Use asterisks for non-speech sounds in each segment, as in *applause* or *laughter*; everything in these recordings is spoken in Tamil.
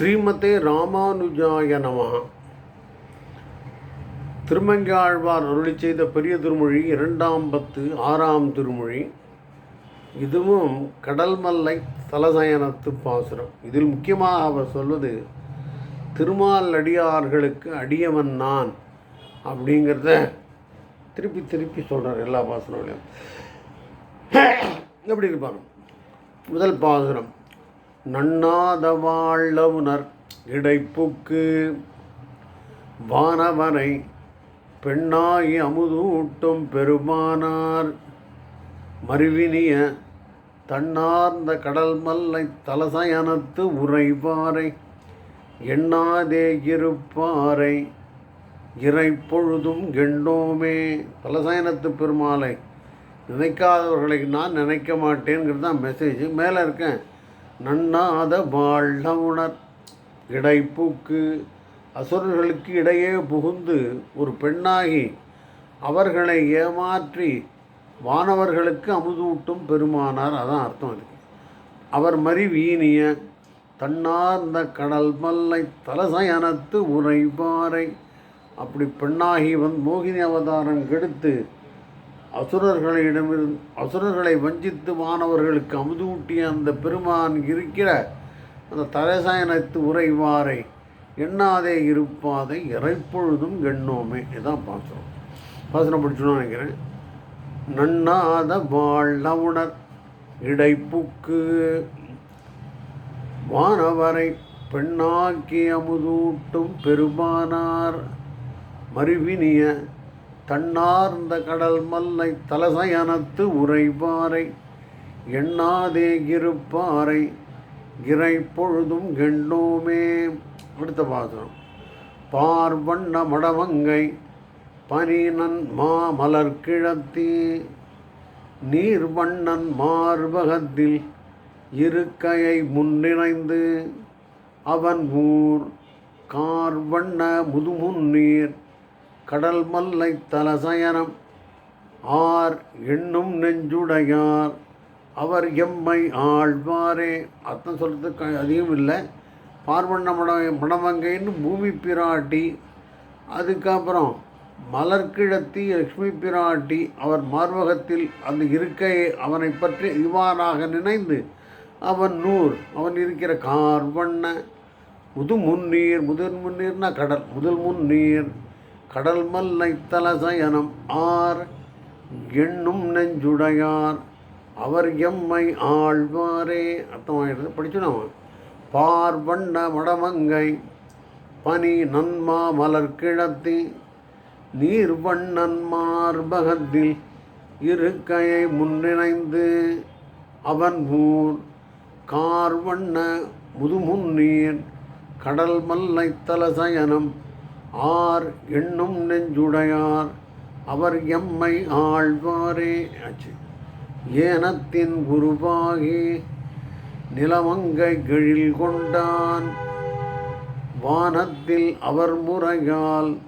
ஸ்ரீமதே ராமானுஜாய நம. திருமங்காழ்வார் அருளி செய்த பெரிய திருமொழி இரண்டாம் பத்து ஆறாம் திருமொழி. இதுவும் கடல்மல்லை தலசயனத்து பாசுரம். இதில் முக்கியமாக அவர் சொல்வது திருமால் அடியார்களுக்கு அடியவன் நான் அப்படிங்கிறத திருப்பி திருப்பி சொல்கிறார் எல்லா பாசுரங்களையும். எப்படி இருப்பாங்க? முதல் பாசுரம். நன்னாத வாழவுனர் இடைப்புக்கு வானவனை பெண்ணாகி அமுதூட்டும் பெருமானார். மருவினிய தன்னார்ந்த கடல் மல்லை தலசயனத்து உறைவாரை எண்ணாதே இருப்பாரை இறைப்பொழுதும் கெண்டோமே தலசயனத்து பெருமாளை நினைக்காதவர்களை நான் நினைக்க மாட்டேங்கிறது தான் மெசேஜ் மேலே இருக்கேன். நன்னாத வாழ்வுணர் இடைப்புக்கு அசுரர்களுக்கு இடையே புகுந்து ஒரு பெண்ணாகி அவர்களை ஏமாற்றி வானவர்களுக்கு அமுதூட்டும் பெருமானார். அதான் அர்த்தம் அது அவர் மறி வீணிய தன்னார்ந்த கடல் மல்லை தலசயனத்து உரைபாறை அப்படி பெண்ணாகி வந் மோகினி அவதாரம் கெடுத்து அசுரர்களிடமிருந்து அசுரர்களை வஞ்சித்து மாணவர்களுக்கு அமுதூட்டிய அந்த பெருமான் இருக்கிற அந்த தலசாயனத்து உரைவாரை எண்ணாதே இருப்பாதை இறைப்பொழுதும் எண்ணோமே. இதான் பாசுரம். பாசுரம் படிச்சுன்னு நினைக்கிறேன். நன்னாத வாழ்வுணர் இடைப்புக்கு வானவரை பெண்ணாக்கி அமுதூட்டும் பெருமானார் மருவினிய தன்னார்ந்த கடல் மல்லை தலசயனத்து உரைபாறை எண்ணாதே இருப்பாறை இறை பொழுதும் கெண்டோமே. அடுத்த பாசுரம். பார்வண்ண மடவங்கை பனினன் மாமலர் கிழத்தி நீர்வண்ணன் மார்பகத்தில் இருக்கையை முன்னிணைந்து அவன் ஊர் கார்வண்ண முதுமுன்னீர் கடல் மல்லை தலசயனம். ஆர் எண்ணும் நெஞ்சுடையார். அவர் எம்மை ஆழ்வாரே. அர்த்தம் சொல்கிறதுக்கு அதிகம் இல்லை. பார்வண்ண மட மணமங்கைன்னு பூமி பிராட்டி அதுக்கப்புறம் மலர்கிழத்தி லக்ஷ்மி பிராட்டி அவர் மார்பகத்தில் அந்த இருக்கையை அவனை பற்றி இவ்வாறாக நினைந்து அவன் நூர் அவன் இருக்கிற கார்வண்ண முது முன்னீர் முதல் முன்னீர்னா கடல் முதல் முன்னீர் கடல் மல்லை தலசயனம் ஆர் எண்ணும் நெஞ்சுடையார் அவர் எம்மை ஆழ்வாரே. அர்த்தமாகிறது படிச்சுனோம் பார்வண்ண வடமங்கை பனி நன்மா மலர் கிழத்தி நீர் வண்ணன் மார்பகத்தில் இருக்கையை முன்னிணைந்து அவன் ஊர். கார்வண்ண முதுமுன்னீர் கடல் மல்லை தலசயனம் ஆர் எண்ணும் நெஞ்சுடையார். அவர் எம்மை ஆழ்வாரே ஆச்சு. ஏனத்தின் குருவாகி நிலமங்கை கிழில் கொண்டான். வானத்தில் அவர் முறையால்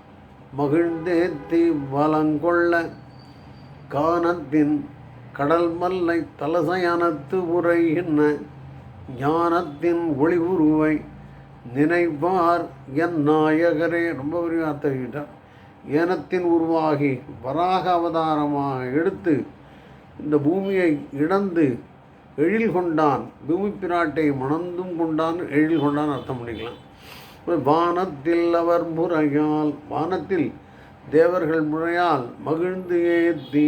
மகிழ்ந்தேத்தி வலங்கொள்ள கானத்தின் கடல் மல்லை தலசயனத்து என்ன? ஞானத்தின் ஒளி உருவை நினைவார் என் நாயகரே. ரொம்ப பெரிய அர்த்தம் ஏனத்தின் உருவாகி வராக அவதாரமாக எடுத்து இந்த பூமியை இழந்து எழில் கொண்டான். பூமி பிராட்டை மணந்தும் கொண்டான். எழில் கொண்டான் அர்த்தம் பண்ணிக்கலாம். வானத்தில் அவர் முறையால் வானத்தில் தேவர்கள் முறையால் மகிழ்ந்து ஏற்றி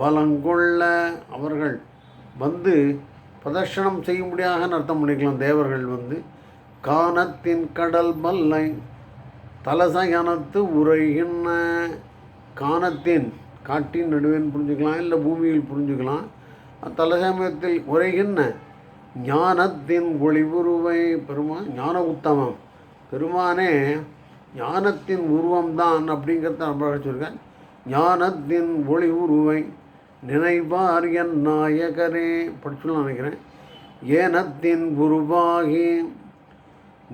பலங்கொள்ள அவர்கள் வந்து பிரதர்ஷனம் செய்யும்படியாக அர்த்தம் பண்ணிக்கலாம். தேவர்கள் வந்து கானத்தின் கடல் மல்லை தலசயனத்து உரைகின்ற கானத்தின் காட்டின் நடுவேன்னு புரிஞ்சுக்கலாம் இல்லை பூமியில் புரிஞ்சுக்கலாம். தலசமயத்தில் உரைகின்ற ஞானத்தின் ஒளிவுருவை பெருமா ஞான உத்தமம். பெருமானே ஞானத்தின் உருவம்தான் அப்படிங்கிறத நம்ம சொல்லியிருக்கேன் ஞானத்தின் ஒளி உருவை நினைவார் என் நாயகரே படிச்சுலாம் நினைக்கிறேன். ஏனத்தின் குருவாகி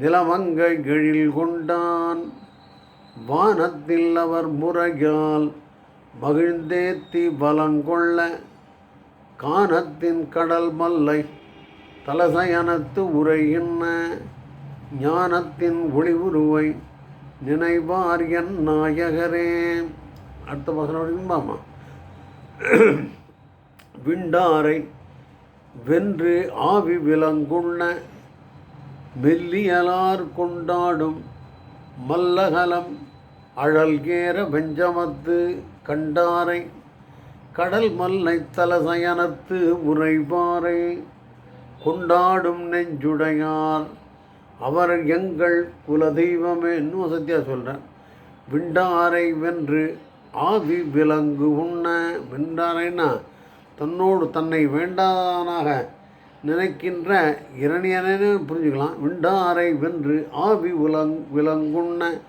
நிலமங்கை எழில் கொண்டான். வானத்தில் அவர் முறையால் மகிழ்ந்தேத்தி பலங்கொள்ள கானத்தின் கடல் மல்லை தலசயனத்து உரையின்ன ஞானத்தின் ஒளிவுருவை நினைவார் என் நாயகரே. அடுத்த பசங்க பாமா விண்டாரை வென்று ஆவி விலங்குள்ள மெல்லியலார் கொண்டாடும் மல்லகலம் அழல்கேற வெஞ்சமத்து கண்டாரை கடல் மல்லை தலசயனத்து உரைபாறை கொண்டாடும் நெஞ்சுடையார். அவர் எங்கள் குலதெய்வமே இன்னும் சத்தியா சொல்கிறேன் விண்டாரை வென்று ஆவி விலங்கு உண்ண வென்றாரைன்னா தன்னோடு தன்னை வேண்டாதானாக நினைக்கின்ற இரணியனு புரிஞ்சுக்கலாம். விண்டாரை வென்று ஆவி உலங் விலங்குண்ண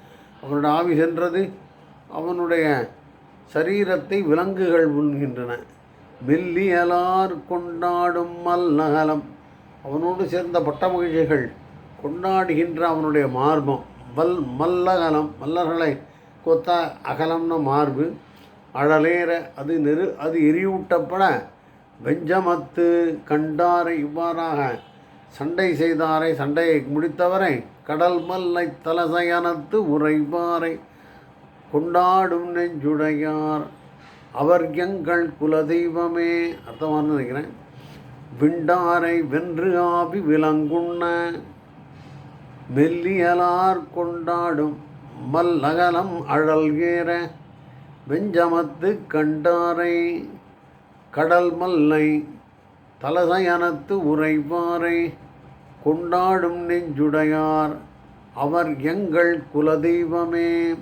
அவனோட ஆவி சென்றது அவனுடைய சரீரத்தை விலங்குகள் உண்கின்றன. மெல்லியலார் கொண்டாடும் மல்லகலம் அவனோடு சேர்ந்த பட்ட மகிழ்ச்சிகள் கொண்டாடுகின்ற அவனுடைய மார்பம். வல் மல்லகலம். மல்லர்களை கொத்த அகலம்ன மார்பு. அழலேற. அது நெரு அது எரியூட்டப்பட வெஞ்சமத்து கண்டாரை இவ்வாறாக சண்டை செய்தாரை சண்டையை முடித்தவரை கடல் மல்லை தலசயனத்து உரைவாரை கொண்டாடும் நெஞ்சுடையார். அவர் எங்கள் குலதெய்வமே. அர்த்தமானு நினைக்கிறேன். விண்டாரை வென்று ஆவி விலங்குண்ண மெல்லியலார் கொண்டாடும் மல்லகலம் அழல்கேற வெஞ்சமத்து கண்டாரை கடல் மல்லை தலசயனத்து உரைபாரை கொண்டாடும் நெஞ்சுடையார். அவர் எங்கள் குலதெய்வமே.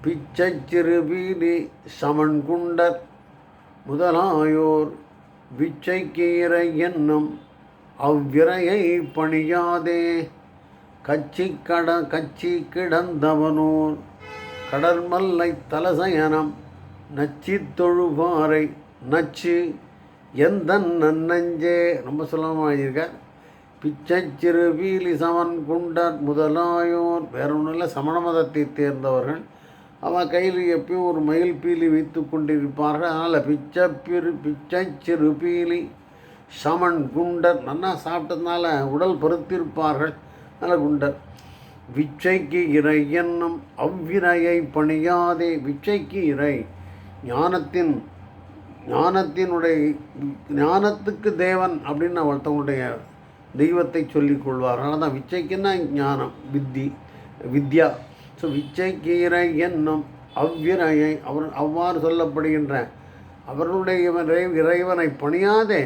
பிச்சை சிறுபீலி சமன்குண்டர் முதலாயோர். விச்சைக்கீரை என்னும் அவ்விரையை பணியாதே. கச்சி கட கச்சி கிடந்தவனூர். கடற்மல்லை தலசயனம் நச்சித்தொழுபாறை நச்சு எந்த நன்னஞ்சே. ரொம்ப சுலபமாக இருக்கார் பிச்சை சிறு வீலி சமன் குண்டர் முதலாயோர். வேற ஒன்றும் இல்லை சமண மதத்தை தேர்ந்தவர்கள். அவன் கையில் எப்பயும் ஒரு மயில் பீலி வைத்து கொண்டிருப்பார்கள். அதனால் பிச்சை பிறு பிச்சை சிறு பீலி சமன் குண்டர். நல்லா சாப்பிட்டதுனால உடல் பருத்திருப்பார்கள். நல்ல குண்டர். விச்சைக்கு இறை என்னும் அவ்விரையை பணியாதே. விச்சைக்கு இறை ஞானத்தின் ஞானத்தினுடைய ஞானத்துக்கு தேவன் அப்படின்னு ஒருத்தவங்களுடைய தெய்வத்தை சொல்லிக் கொள்வார். அதனால தான் விச்சைக்குன்னா ஞானம் வித்தி வித்யா. ஸோ விச்சைக்கீரை என்னும் அவ்விரையை அவர் அவ்வாறு சொல்லப்படுகின்ற அவர்களுடைய இறைவனை பணியாதே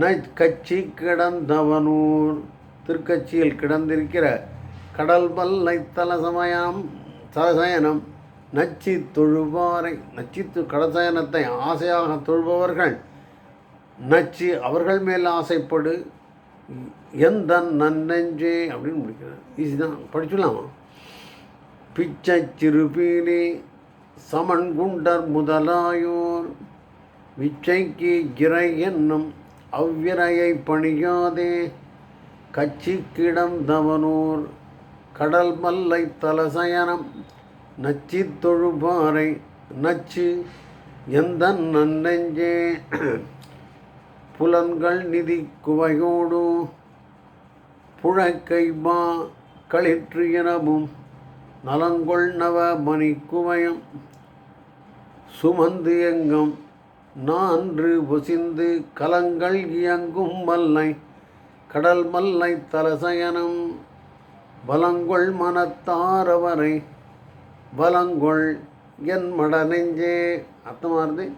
ந கச்சி கிடந்தவனூர். திருக்கட்சியில் கிடந்திருக்கிற கடல் பல்லை தலசமயம் தலசயனம் நச்சி தொழுவாரை நச்சி கடசயனத்தை ஆசையாக தொழுபவர்கள் நச்சு அவர்கள் மேல் ஆசைப்படு எந்த நன்னெஞ்சே அப்படின்னு முடிக்கிறார். ஈஸி தான். படிச்சுலாமா பிச்சை சிறுபீலி சமன்குண்டர் முதலாயோர் விச்சைக்கு இறை என்னும் அவ்விரையை பணியாதே கச்சி கிடந்தவனூர் கடல் மல்லை தலசயனம் நச்சி தொழுபாறை நச்சு எந்த நன்னெஞ்சே. புலன்கள் நிதி குவையோடு புழக்கை மா களிற்று எனவும் நலங்கொள் நவ மணி குவயம். சுமந்து எங்கும் நான்று ஒசிந்து கலங்கள் இயங்கும் மல்லை கடல் மல்லை தலசயனம் வலங்கொள் மனத்தாரவரை. வலங்கொள் என் மட நெஞ்சே அர்த்தமானது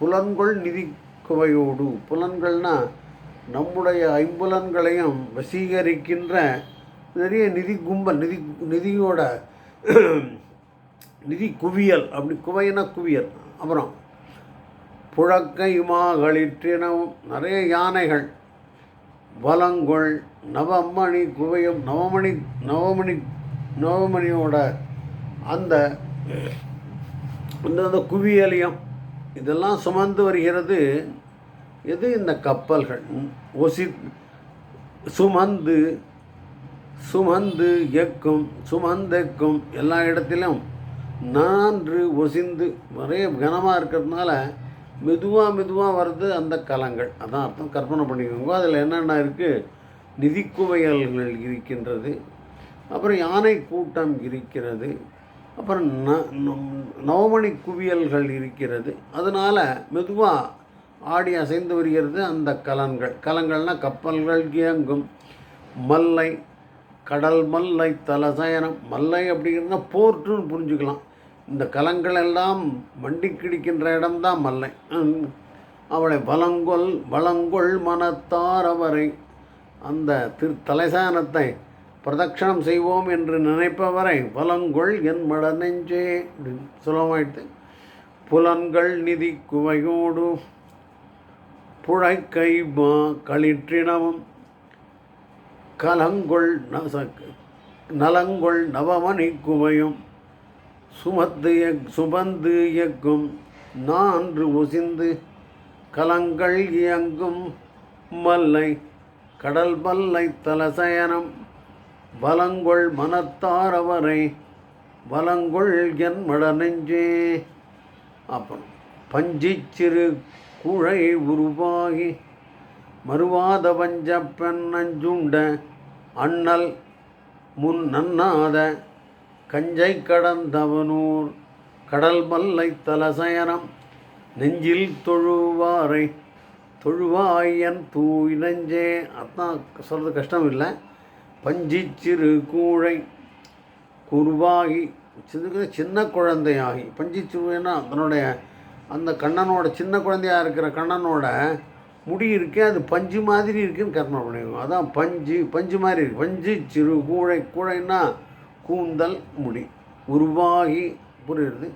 புலன்கொள் நிதி குவையோடு. புலன்கள்னா நம்முடைய ஐம்புலன்களையும் வசீகரிக்கின்ற நிறைய நிதி கும்பல் நிதி நிதியோட *clears throat* நிதி குவியல். அப்படி குவையின குவியல். அப்புறம் புழக்கை மாகளிற்றினவும் நிறைய யானைகள். வலங்கொள் நவமணி குவையும் நவமணி நவமணி நவமணியோட அந்த அந்த குவியலியம் குவியலையும் இதெல்லாம் சுமந்து வருகிறது. எது இந்த கப்பல்கள்? ஒசி சுமந்து சுமந்து எக்கும் சுமந்தெக்கும் எல்லா இடத்திலும் நான்று ஒசிந்து நிறைய கனமாக இருக்கிறதுனால மெதுவாக மெதுவாக வருது அந்த கலங்கள். அதான் அர்த்தம். கற்பனை பண்ணிக்கோங்க. அதில் என்னென்ன இருக்குது நிதிக்குவையல்கள் இருக்கின்றது. அப்புறம் யானை கூட்டம் இருக்கிறது. அப்புறம் ந நவமணி குவியல்கள் இருக்கிறது. அதனால் மெதுவாக ஆடி அசைந்து வருகிறது அந்த கலன்கள். கலங்கள்னால் கப்பல்கள் இயங்கும். மல்லை கடல் மல்லை தலசயனம் மல்லை அப்படிங்கிறதுனா போர்ட்டுன்னு புரிஞ்சுக்கலாம். இந்த கலங்கள் எல்லாம் வண்டி கிடிக்கின்ற இடம்தான் மல்லை. அவளை வலங்கொல் வளங்கொள் மனத்தார் அவரை. அந்த திரு தலைசானத்தை பிரதட்சணம் செய்வோம் என்று நினைப்பவரை புலங்கொள் என் மட நெஞ்சே அப்படின்னு சுலமாயிட்டு புலன்கள் நிதி குவையோடு புழைக்கை மா களிற்றினமும் கலங்கொள் நச- நலங்கொள் நவமணி குவையும். சுமத்து எக்- சுமந்து இயக்கும் நான்று ஒசிந்து கலங்கள் இயங்கும். மல்லை கடல் மல்லை தலசயனம். வலங்கொள் மனத்தார் அவரை வலங்கொள் என் மட நெஞ்சே அப்புறம் பஞ்சிச்சிறு குழை உருவாகி மறுவாத பஞ்சப்பெண் நஞ்சுண்ட அண்ணல் முன் நன்னாத கஞ்சை கடந்தவனூர் கடல் மல்லை தலசயனம் நெஞ்சில் தொழுவாரை தொழுவாயன் தூய் நெஞ்சே. அதான் சொல்கிறது கஷ்டம் இல்லை பஞ்சிச்சிறு சிறு கூழை குருவாகி சிறு சின்ன குழந்தையாகி. பஞ்சிச்சிறுனா சிறுவைன்னா அதனுடைய அந்த கண்ணனோட சின்ன குழந்தையாக இருக்கிற கண்ணனோட முடி இருக்கே அது பஞ்சு மாதிரி இருக்குன்னு கற்பனை பண்ணிடுவோம் அதான் பஞ்சு பஞ்சு மாதிரி இருக்குது பஞ்சு சிறு கூழை கூழைன்னா கூந்தல் முடி. உருவாகி புரியுது?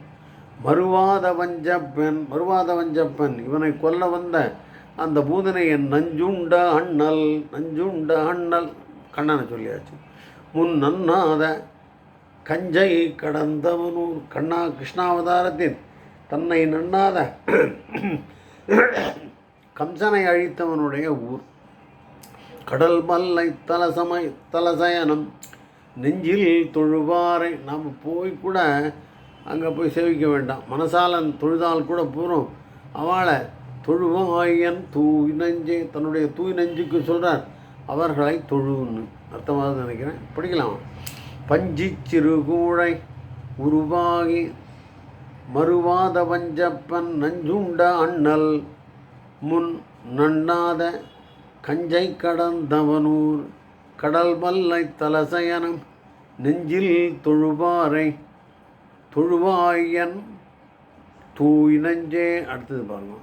மறுவாத வஞ்சப்பெண் மறுவாத வஞ்சப்பெண் இவனை கொல்ல வந்த அந்த பூதனையன் நஞ்சுண்ட அண்ணல் நஞ்சுண்ட அண்ணல். கண்ணனை சொல்லியாச்சு. முன் நன்னாத கஞ்சை கடந்தவனூர் கண்ணா கிருஷ்ணாவதாரத்தின் தன்னை நன்னாத கம்சனை அழித்தவனுடைய ஊர். கடல் மல்லை தலசமை தலசயனம் நெஞ்சில் தொழுவாரை நாம் போய் கூட அங்கே போய் சேவிக்க வேண்டாம். மனசாலன் தொழுதால் கூட போகிறோம் அவளை தொழுவாயன் தூய் நெஞ்சே தன்னுடைய தூய் நெஞ்சுக்கு சொல்கிறார் அவர்களை தொழுன்னு அர்த்தமாக நினைக்கிறேன். படிக்கலாம். பஞ்சி சிறுகூழை உருவாகி மறுவாத வஞ்சப்பன் நஞ்சுண்ட அண்ணல் முன் நண்ணாத கஞ்சை கடந்தவனூர் கடல் மல்லை தலசயனம் நெஞ்சில் தொழுவாரை தொழுவாயன் தூய் நெஞ்சே. அடுத்தது பாருங்க.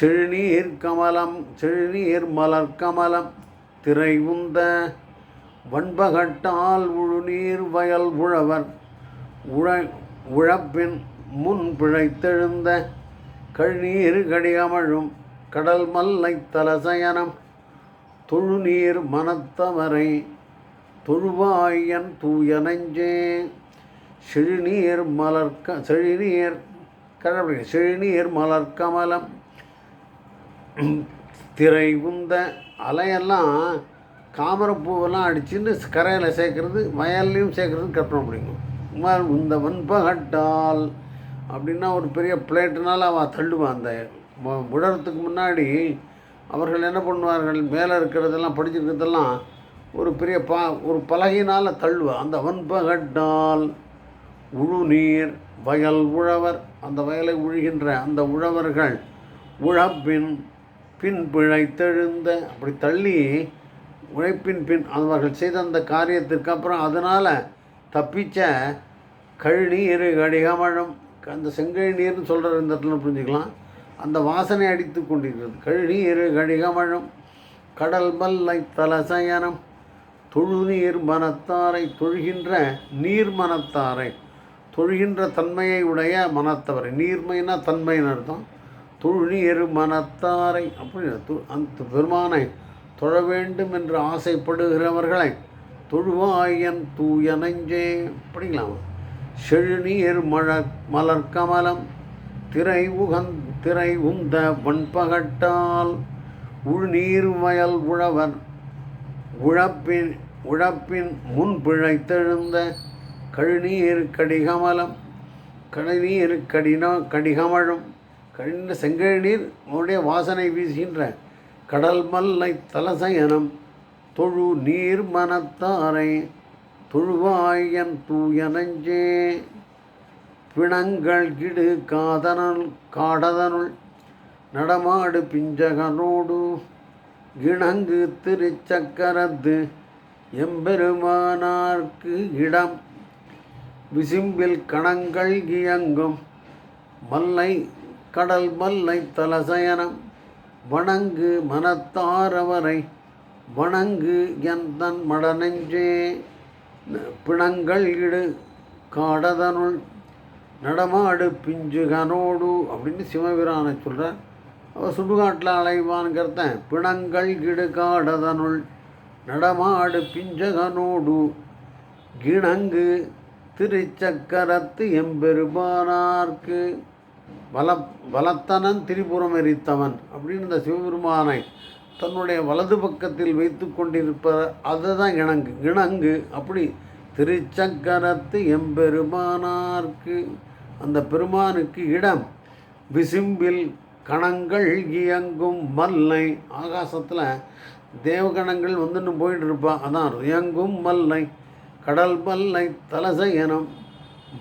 செழுநீர் கமலம் செழுநீர் மலர் கமலம் திரை உந்த வன்பகட்டால் உழுநீர் வயல் உழவர் உழ உழப்பின் முன் பிழைத்தெழுந்த கழுநீர் கடியமழும் கடல் மல்லை தலசயனம் தொழுநீர் மனத்தவரை தொழுவாயன் தூய நெஞ்சே செழுநீர் மலர்க்க செழுநீர் கடவுள் செழுநீர் மலர்கமலம் திரை உந்த அலையெல்லாம் தாமரைப்பூவெல்லாம் அடிச்சுன்னு கரையில் சேர்க்குறது வயல்லையும் சேர்க்குறது கற்பனை பிடிக்கும் இந்த வன்பகட்டால் அப்படின்னா ஒரு பெரிய பிளேட்டுனால அவள் தள்ளுவான். அந்த மு- விழறதுக்கு முன்னாடி அவர்கள் என்ன பண்ணுவார்கள்? மேலே இருக்கிறதெல்லாம் படிச்சிருக்கிறதெல்லாம் ஒரு பெரிய பா ஒரு பலகையினால் தள்ளுவா. அந்த வன்பகட்டால் உழுநீர் வயல் உழவர் அந்த வயலை உழுகின்ற அந்த உழவர்கள் உழப்பின் பின் பிழைத்தெழுந்த அப்படி தள்ளி உழைப்பின் பின் அவர்கள் செய்த அந்த காரியத்திற்கு அப்புறம் அதனால் தப்பிச்ச கழுநீர் கடிகமழும் அந்த செங்கழி நீர்னு சொல்கிற இந்த இடத்துல புரிஞ்சுக்கலாம். அந்த வாசனை அடித்து கொண்டிருக்கிறது. கழுநீர் கடிகமழும் கடல் மல்லை தலசயனம் தொழுநீர் மனத்தாரை தொழுகின்ற நீர் மனத்தாரை தொழுகின்ற தன்மையை உடைய மனத்தவரை. நீர்மைனா தன்மைன்னு அர்த்தம். தொழுநீர் மனத்தாரை. அப்படி அந்த பெருமானை தொழ வேண்டும் என்று ஆசைப்படுகிறவர்களை தொழுவாயன் தூய நெஞ்சே படிக்கலாம் செழுநீர் மழ மலர் கமலம் திரை உகந் திரை உந்த வன்பகட்டால் உள்நீர் வயல் உழவர் உழப்பின் உழப்பின் முன் பிழைத்தெழுந்த கழுநீர் கடிகமலம் கழுநீர் கடின கடிகமழும் கழிந்த செங்கழ் நீர் உன்னுடைய வாசனை வீசுகின்ற. கடல் மல்லை தலசயனம் தொழு நீர் மனத்தாரை தொழுவாயன் தூய பிணங்கள் கிடு காதனுள் காடதனுள் நடமாடு பிஞ்சகனோடு. கிணங்கு திருச்சக்கரத்து எம்பெருமானார்க்கு இடம். விசிம்பில் கணங்கள் இயங்கும் மல்லை கடல் மல்லை தலசயனம் வணங்கு மனத்தாரவரை வணங்கு என் தன் மடநெஞ்சே பிணங்கள் இடு காடதனுள் நடமாடு பிஞ்சுகனோடு அப்படின்னு சிவபிரானை சொல்கிறார் அவள் சுடுகாட்டில் அலைவான்கிறத பிணங்கள் இடு காடதனுள் நடமாடு பிஞ்சகனோடு கிணங்கு திருச்சக்கரத்து எம்பெருமானார்க்கு வல வலத்தனன் திரிபுரம் எரித்தவன் அப்படின்னு இந்த சிவபெருமானை தன்னுடைய வலது பக்கத்தில் வைத்து கொண்டிருப்ப அதுதான் இணங்கு இணங்கு. அப்படி திருச்சக்கரத்து எம்பெருமானார்க்கு அந்த பெருமானுக்கு இடம். விசிம்பில் கணங்கள் இயங்கும் மல்லை. ஆகாசத்தில் தேவகணங்கள் வந்துன்னு போயிட்டு இருப்பான் அதான் இயங்கும் மல்லை. கடல் மல்லை தலசயனம்.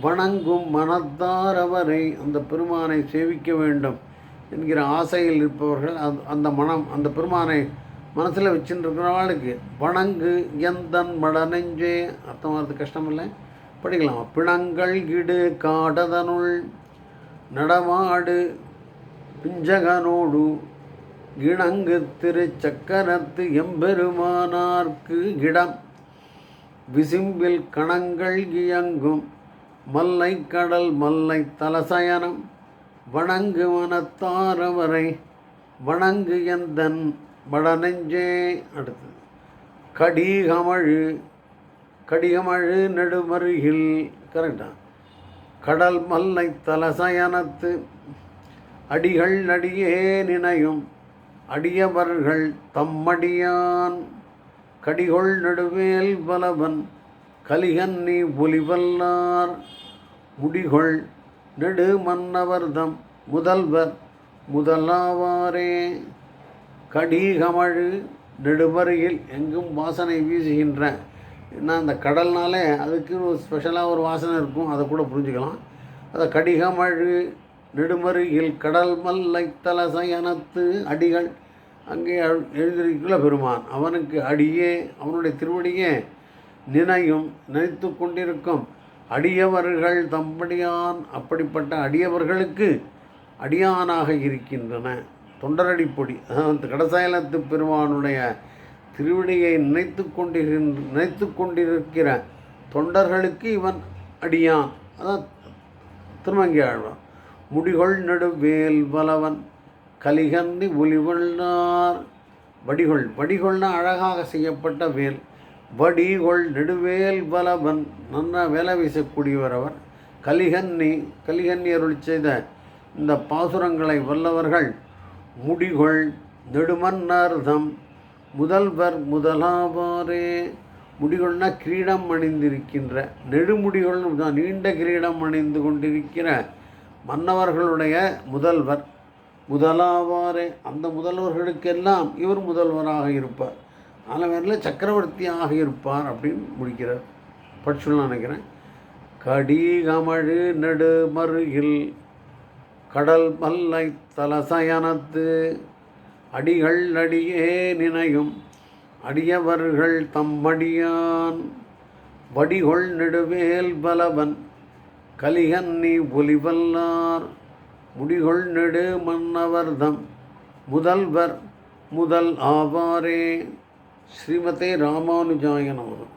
வணங்கும் மனத்தாரவரை அந்த பெருமானை சேவிக்க வேண்டும் என்கிற ஆசையில் இருப்பவர்கள் அந்த அந்த மனம் அந்த பெருமானை மனசில் வச்சுருக்கிறவாளுக்கு வணங்கு எந்தன் மடநெஞ்சே. அர்த்தம் வர்றது கஷ்டம் இல்லை படிக்கலாம். பிணங்கள் இடு காடதனுள் நடமாடு பிஞ்சகனோடு இணங்கு திருச்சக்கரத்து எம்பெருமானார்க்கு இடம். விசிம்பில் கணங்கள் இயங்கும் மல்லை கடல் மல்லை தலசயனம் வணங்கு மனத்தாரவரை வணங்கு எந்தன் வடநெஞ்சே. அடுத்தது கடிகமழு கடிகமழு நெடுமருகில் கரெக்டா கடல் மல்லை தலசயனத்து அடிகள் நடியே நினையும் அடியவர்கள் தம்மடியான். கடிகொள் நடுவேல் பலவன் கலிகன்னி ஒலிவல்லார். முடிகொள் நெடு மன்னவர்தம் முதல்வர் முதலாவாரே. கடிகமழு நெடுமருகில் எங்கும் வாசனை வீசுகின்ற. ஏன்னா அந்த கடல்னாலே அதுக்கு ஒரு ஸ்பெஷலாக ஒரு வாசனை இருக்கும். அதை கூட புரிஞ்சுக்கலாம். அதை கடிகமழு நெடுமருகில் கடல் மல்லை தலசயனத்து அடிகள் அங்கே எழுதியிருக்கிற பெருமான். அவனுக்கு அடியே அவனுடைய திருவடியே நினையும் நினைத்து கொண்டிருக்கும். அடியவர்கள் தம்படியான் அப்படிப்பட்ட அடியவர்களுக்கு அடியானாக இருக்கின்றன. தொண்டரடிப்பொடி அதாவது கடசாயலத்து பெருமானுடைய திருவிடியை நினைத்து கொண்டிருக்கின்ற நினைத்து கொண்டிருக்கிற தொண்டர்களுக்கு இவன் அடியான். அதான் திருமங்கி ஆழ்வான் முடிகொள் நடுவேல் பலவன் கலிகந்தி ஒலிவள்ளார் வடிகொள் வடிகொள்னா அழகாக செய்யப்பட்ட வேல். வடிகொள் நெடுவேல் பலவன் நன்னா வேலை வீசக்கூடியவர் அவர். கலிகன்னி கலிகன்னி அருள் செய்த இந்த பாசுரங்களை வல்லவர்கள் முடிகொள் நெடுமன்னர்தம் முதல்வர் முதலாவாரே. முடிகொள்னா கிரீடம் அணிந்திருக்கின்ற நெடுமுடிகள் நீண்ட கிரீடம் அணிந்து கொண்டிருக்கிற மன்னவர்களுடைய முதல்வர் முதலாவாரே. அந்த முதல்வர்களுக்கெல்லாம் இவர் முதல்வராக இருப்பார். ஆலவேரில் சக்கரவர்த்தியாக இருப்பார் அப்படின்னு முடிக்கிறார். படிச்சுலாம் நினைக்கிறேன். கடிகமழு நெடுமருகில் கடல் மல்லை தலசயனத்து அடிகள் அடியே நினையும் அடியவர்கள் தம்மடியான் வடிகொள் நெடுவேல் பலவன் கலிகன்னி ஒலிவல்லார் முடிகொள் நெடு மன்னவர்தம் முதல்வர் முதல் ஆவாரே. ஸ்ரீமதே ராமானுஜாய நமகம்